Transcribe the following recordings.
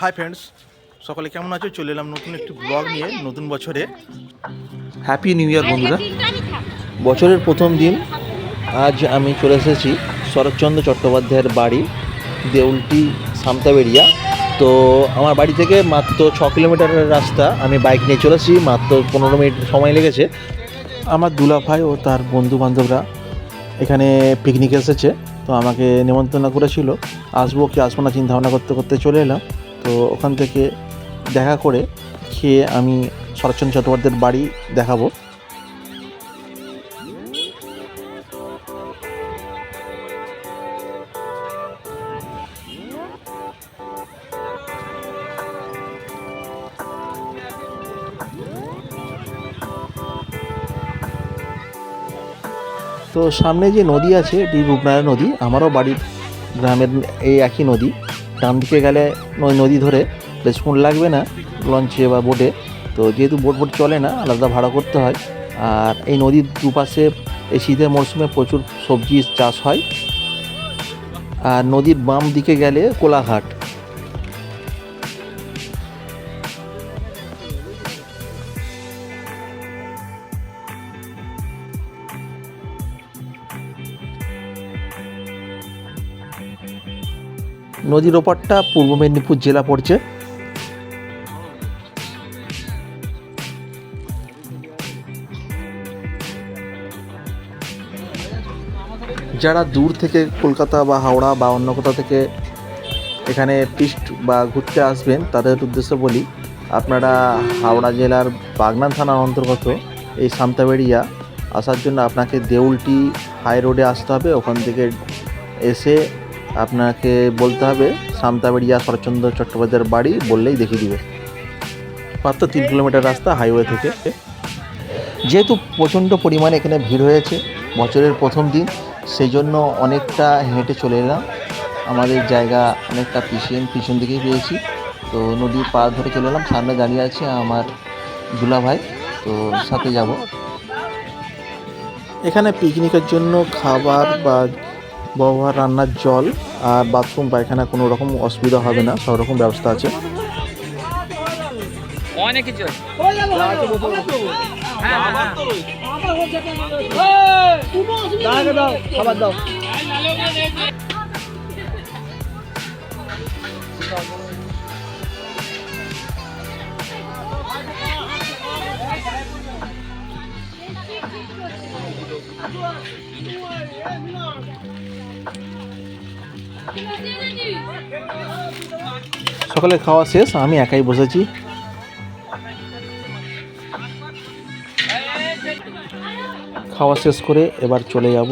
Hi friends সকলে কেমন আছো? চলে এলাম নতুন একটি ব্লগ নিয়ে, নতুন বছরে। হ্যাপি নিউ ইয়ার বন্ধুরা। বছরের প্রথম দিন, আজ আমি চলে এসেছি শরৎচন্দ্র চট্টোপাধ্যায়ের বাড়ি, দেউলটি সামতাবেড়িয়া। তো আমার বাড়ি থেকে মাত্র ছ কিলোমিটারের রাস্তা, আমি বাইক নিয়ে চলেছি মাত্র পনেরো মিনিট সময় লেগেছে। আমার দুলা ভাই ও তার বন্ধু বান্ধবরা এখানে পিকনিক এসেছে, তো আমাকে নিমন্ত্রণ করেছিল। আসব কি আসব না চিন্তা ভাবনা করতে করতে চলে এলাম। তো ওখান থেকে দেখা করে খেয়ে আমি শরৎচন্দ্র চট্টোপাধ্যায়ের বাড়ি দেখাবো। তো সামনে যে নদী আছে, এটি রূপনারায়ণ নদী। আমারও বাড়ির গ্রামের এই একই নদী। ডান দিকে গেলে ওই নদী ধরে বেশিক্ষণ লাগবে না লঞ্চে বা বোটে। তো যেহেতু বোট বোট চলে না, আলাদা ভাড়া করতে হয়। আর এই নদীর দুপাশে এই শীতের মরশুমে প্রচুর সবজি চাষ হয়। আর নদীর বাম দিকে গেলে কোলাঘাট। নদীর ওপারটা পূর্ব মেদিনীপুর জেলা পড়ছে। যারা দূর থেকে কলকাতা বা হাওড়া বা অন্য কোথাও থেকে এখানে পিস্ট বা ঘুরতে আসবেন, তাদের উদ্দেশ্যে বলি, আপনারা হাওড়া জেলার বাগনান থানার অন্তর্গত এই সামতাবেড়িয়া আসার জন্য আপনাকে দেউলটি হাই রোডে আসতে হবে। ওখান থেকে এসে আপনাকে বলতে হবে সামতাবেড়িয়া শরৎচন্দ্র চট্টোপাধ্যায়ের বাড়ি বললেই দেখিয়ে দিবে। মাত্র তিন কিলোমিটার রাস্তা হাইওয়ে থেকে। যেহেতু প্রচণ্ড পরিমাণে এখানে ভিড় হয়েছে, বছরের প্রথম দিন সেই জন্য অনেকটা হেঁটে চলে এলাম। আমাদের জায়গা অনেকটা পিছন পিছন দিকেই পেয়েছি। তো নদীর পাড় ধরে চলে এলাম, সামনে দাঁড়িয়ে আছে আমার দুলা ভাই তো সাথে যাব। এখানে পিকনিকের জন্য খাবার বা ব্যবহার রান্নার জল আর বাথরুম পায়খানা কোনো রকম অসুবিধা হবে না সব রকম ব্যবস্থা আছে। অনেক কিছু আছে। খাবার দাও। সকালে খাওয়া শেষ আমি একাই বসেছি। খাওয়া শেষ করে এবার চলে যাব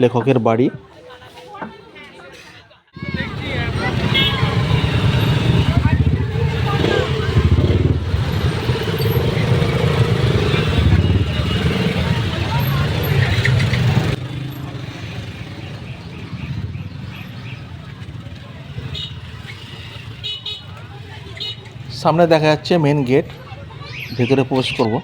লেখকের বাড়ি। সামনে দেখা যাচ্ছে মেন গেট ভেতরে প্রবেশ করব।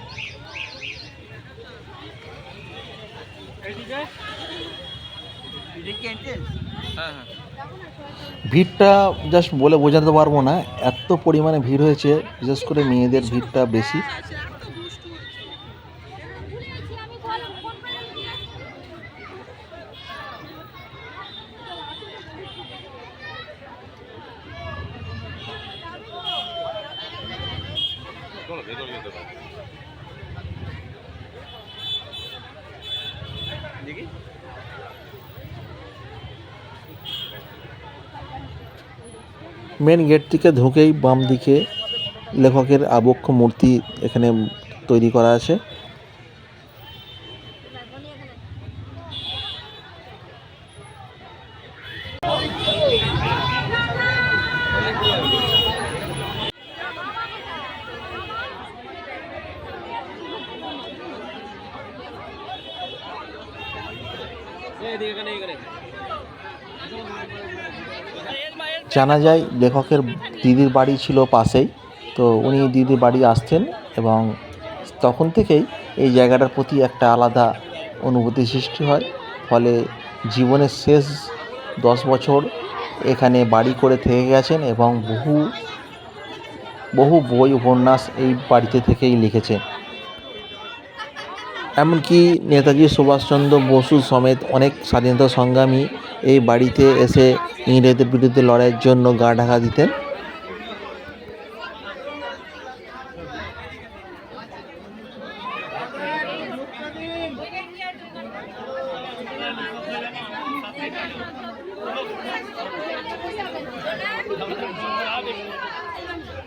ভিড়টা জাস্ট বলে বোঝাতে পারব না, এত পরিমাণে ভিড় হয়েছে, বিশেষ করে মেয়েদের ভিড়টা বেশি। মেন গেট থেকে ঢুকেই বাম দিকে লেখকের আবক্ষ মূর্তি এখানে তৈরি করা আছে। জানা যায় লেখকের দিদির বাড়ি ছিল পাশেই। তো উনি দিদির বাড়ি আসতেন এবং তখন থেকেই এই জায়গাটার প্রতি একটা আলাদা অনুভূতি সৃষ্টি হয়। ফলে জীবনের শেষ দশ বছর এখানে বাড়ি করে থেকে গেছেন এবং বহু বহু বই উপন্যাস এই বাড়িতে থেকেই লিখেছেন। এমনকি নেতাজি সুভাষচন্দ্র বসু সমেত অনেক স্বাধীনতা সংগ্রামী এই বাড়িতে এসে ইংরেজদের বিরুদ্ধে লড়াইয়ের জন্য গা ঢাকা দিতেন।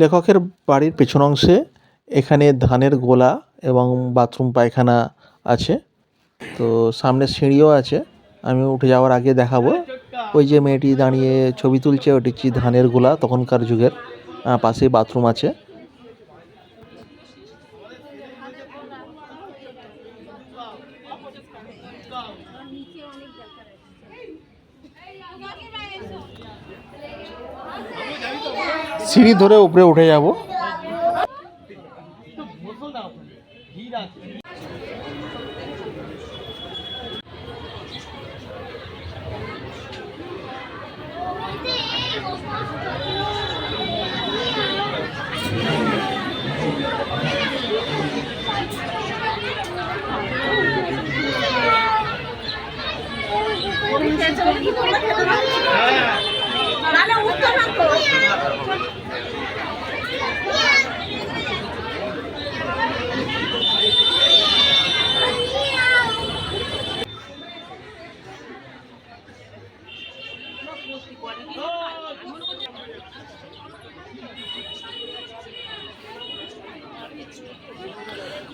লেখকের বাড়ির পেছন অংশে এখানে ধানের গোলা এবং বাথরুম পায়খানা আছে। তো সামনে সিঁড়িও আছে। আমি উঠে যাওয়ার আগে দেখাবো। ওই যে মেয়েটি দাঁড়িয়ে ছবি তুলছে, ওটি হচ্ছে ধানের গোলা তখনকার যুগের পাশেই বাথরুম আছে। সিঁড়ি ধরে উপরে উঠে যাব।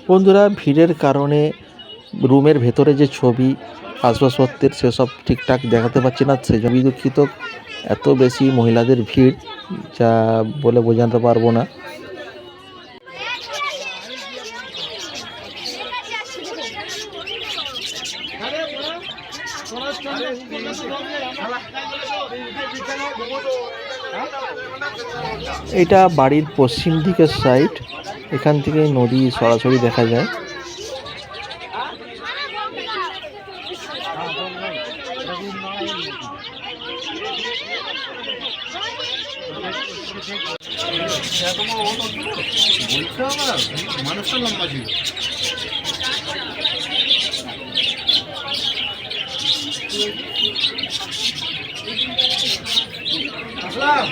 বন্ধুরা ভিড়ের কারণে রুমের ভেতরে যে ছবি আসবাবপত্রের সেসব ঠিকঠাক দেখাতে পারছি না সেজন্য দুঃখিত। এত বেশি মহিলাদের ভিড়, যা বলে বোঝাতে পারব না। এটা বাড়ির পশ্চিম দিকের সাইড এখান থেকে নদী সরাসরি দেখা যায়। মানুষটা লম্বা ছিল আসলাম